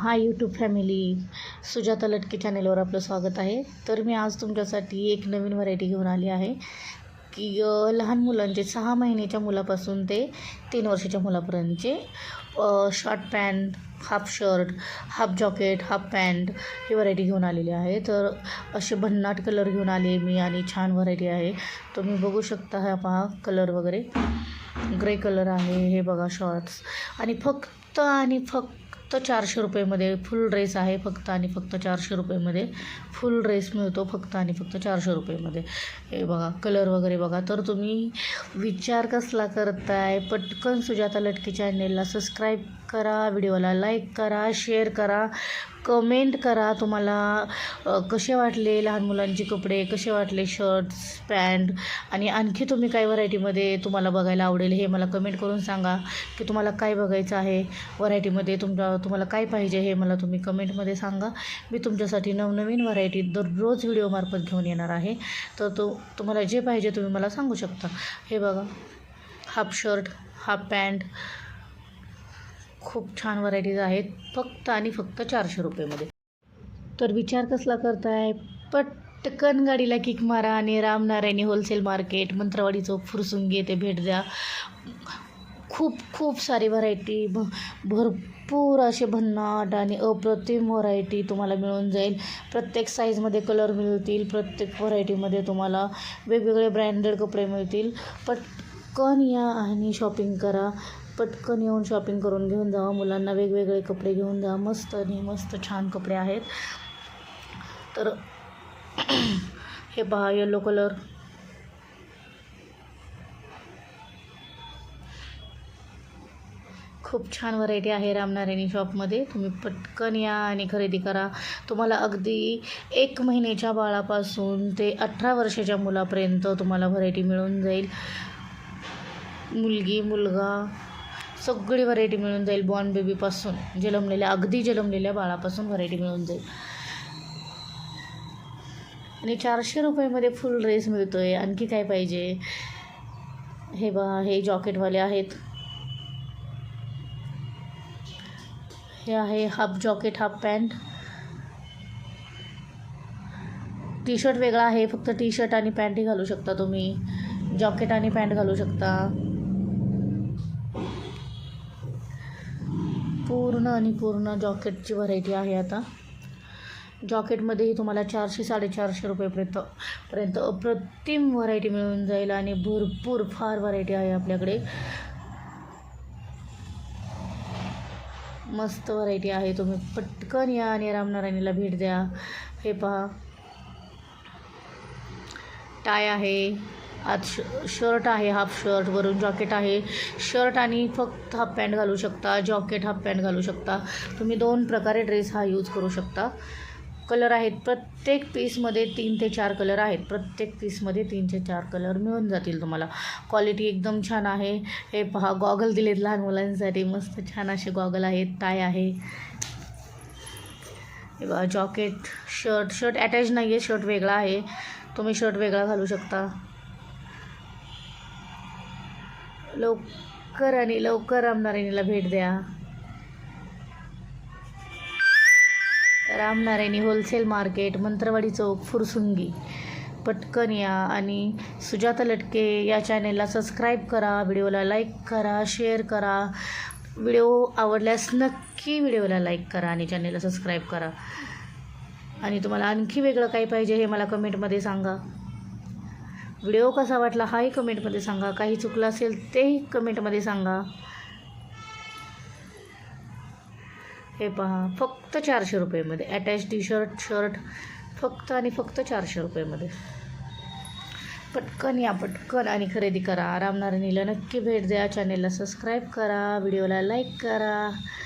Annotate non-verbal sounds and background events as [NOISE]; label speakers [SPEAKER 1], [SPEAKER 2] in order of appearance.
[SPEAKER 1] Hi YouTube family Sujata लटके चॅनेलवर आपलं स्वागत आहे. तर मी आज तुमच्यासाठी एक नवीन व्हरायटी घेऊन आली आहे की लहान मुलांचे सहा महिन्याच्या मुलापासून ते तीन वर्षाच्या मुलापर्यंतचे short pant half shirt half jacket half pant ही व्हरायटी घेऊन आलेली आहे. तर असे भन्नाट कलर घेऊन आले मी आणि छान व्हरायटी आहे. तुम्ही बघू शकता हा पहा कलर वगैरे. ग्रे कलर आहे हे बघा शॉर्ट्स आणि फक्त आणि फक्त फक्त चारशे रुपयेमध्ये फुल ड्रेस आहे फक्त आणि फक्त चारशे रुपयेमध्ये. फुल ड्रेस मिळतो फक्त आणि फक्त चारशे रुपयेमध्ये. हे बघा कलर वगैरे बघा. तर तुम्ही विचार कसला करताय? पटकन सुजाता लटके चॅनेलला सबस्क्राईब करा व्हिडिओला लाईक करा शेअर करा. कमेंट करा. तुम्हाला कसे वाटले लहान मुलांचे कपडे? कसे वाटले शर्ट्स पॅन्ट आणि आणखी तुम्ही काय व्हरायटीमध्ये तुम्हाला बघायला आवडेल हे मला कमेंट करून सांगा. की तुम्हाला काय बघायचं आहे? व्हरायटीमध्ये तुमच्या तुम्हाला काय पाहिजे हे मला तुम्ही कमेंटमध्ये सांगा. मी तुमच्यासाठी नवनवीन व्हरायटी दररोज व्हिडिओमार्फत घेऊन येणार आहे. तर तो तुम्हाला जे पाहिजे तुम्ही मला सांगू शकता. हे बघा. हाफ शर्ट हाफ पॅन्ट खूप छान व्हरायटीज आहेत फक्त आणि फक्त चारशे रुपयेमध्ये. तर विचार कसला करताय? पटकन गाडीला किक मारा आणि रामनारायणी होलसेल मार्केट मंत्रवाडी चौक फुरसुंगी येथे भेट द्या. खूप खूप सारी व्हरायटी भ भरपूर असे भन्नाट आणि अप्रतिम व्हरायटी तुम्हाला मिळून जाईल. प्रत्येक साईजमध्ये कलर मिळतील प्रत्येक व्हरायटीमध्ये तुम्हाला वेगवेगळे ब्रँडेड कपडे मिळतील. पट पटकन या आणि शॉपिंग करा. पटकन येऊन शॉपिंग करून घेऊन जावा मुलांना वेगवेगळे कपडे घेऊन जा. मस्त आणि मस्त छान कपडे आहेत. तर [CLEARS THROAT] हे पहा येलो कलर खूप छान व्हरायटी आहे रामनारायणी शॉपमध्ये तुम्ही पटकन या आणि खरेदी करा. तुम्हाला अगदी एक महिन्याच्या बाळापासून ते अठरा वर्षाच्या मुलापर्यंत तुम्हाला व्हरायटी मिळून जाईल. मुलगी मुलगा सगळी व्हरायटी मिळून जाईल बॉर्न बेबीपासून जन्मलेल्या अगदी जन्मलेल्या बाळापासून व्हरायटी मिळून जाईल. आणि चारशे रुपयेमध्ये फुल ड्रेस मिळतो आहे आणखी काय पाहिजे? हे बा हे जॉकेटवाले आहेत. हे आहे half jacket half pant T shirt वेगळा आहे फक्त टी शर्ट आणि पॅन्टही घालू शकता तुम्ही. जॉकेट आणि पॅन्ट घालू शकता. पूर्ण आणि पूर्ण जॉकेटची व्हरायटी आहे आता. जॉकेटमध्येही तुम्हाला चारशे साडेचारशे रुपयेपर्यंत पर्यंत अप्रतिम व्हरायटी मिळून जाईल आणि भरपूर फार व्हरायटी आहे आपल्याकडे. मस्त व्हरायटी आहे. तुम्ही पटकन या आणि रामनारायणीला भेट द्या. हे पहा. टाय आहे. आत श शर्ट आहे हाफ शर्ट वरून जॉकेट आहे. शर्ट आणि फक्त हाफ पॅन्ट घालू शकता जॉकेट हाफ पॅन्ट घालू शकता. तुम्ही दोन प्रकारे ड्रेस हा यूज करू शकता. कलर आहेत प्रत्येक पीसमध्ये तीन ते चार कलर आहेत. प्रत्येक पीसमध्ये तीन ते चार कलर मिळून जातील तुम्हाला. क्वालिटी एकदम छान आहे. हे पहा गॉगल दिलेत लहान मुलांसाठी. मस्त छान असे गॉगल आहेत. टाय आहे. Jacket shirt. शर्ट अटॅच नाही आहे शर्ट वेगळा आहे. तुम्ही शर्ट वेगळा घालू शकता. लवकर आणि लवकर रामनारायणीला भेट द्या. Ramnarayani wholesale market Mantrawadi Chowk Fursungi. पटकन या आणि सुजाता लटके या चॅनेलला सबस्क्राईब करा व्हिडिओला लाईक करा शेअर करा. व्हिडिओ आवडल्यास नक्की व्हिडिओला लाईक करा आणि चॅनेलला सबस्क्राईब करा. आणि तुम्हाला आणखी वेगळं काही पाहिजे हे मला कमेंटमध्ये सांगा. व्हिडिओ कसा वाटला हाही कमेंटमध्ये सांगा. काही चुकलं असेल तेही कमेंटमध्ये सांगा. हे पहा फक्त चारशे रुपयेमध्ये. अटॅच टी शर्ट शर्ट फक्त आणि फक्त चारशे रुपयेमध्ये. पटकन या पटकन आणि खरेदी करा. रामनारायणीला नक्की भेट द्या. चॅनेलला सबस्क्राईब करा. व्हिडिओला लाईक करा.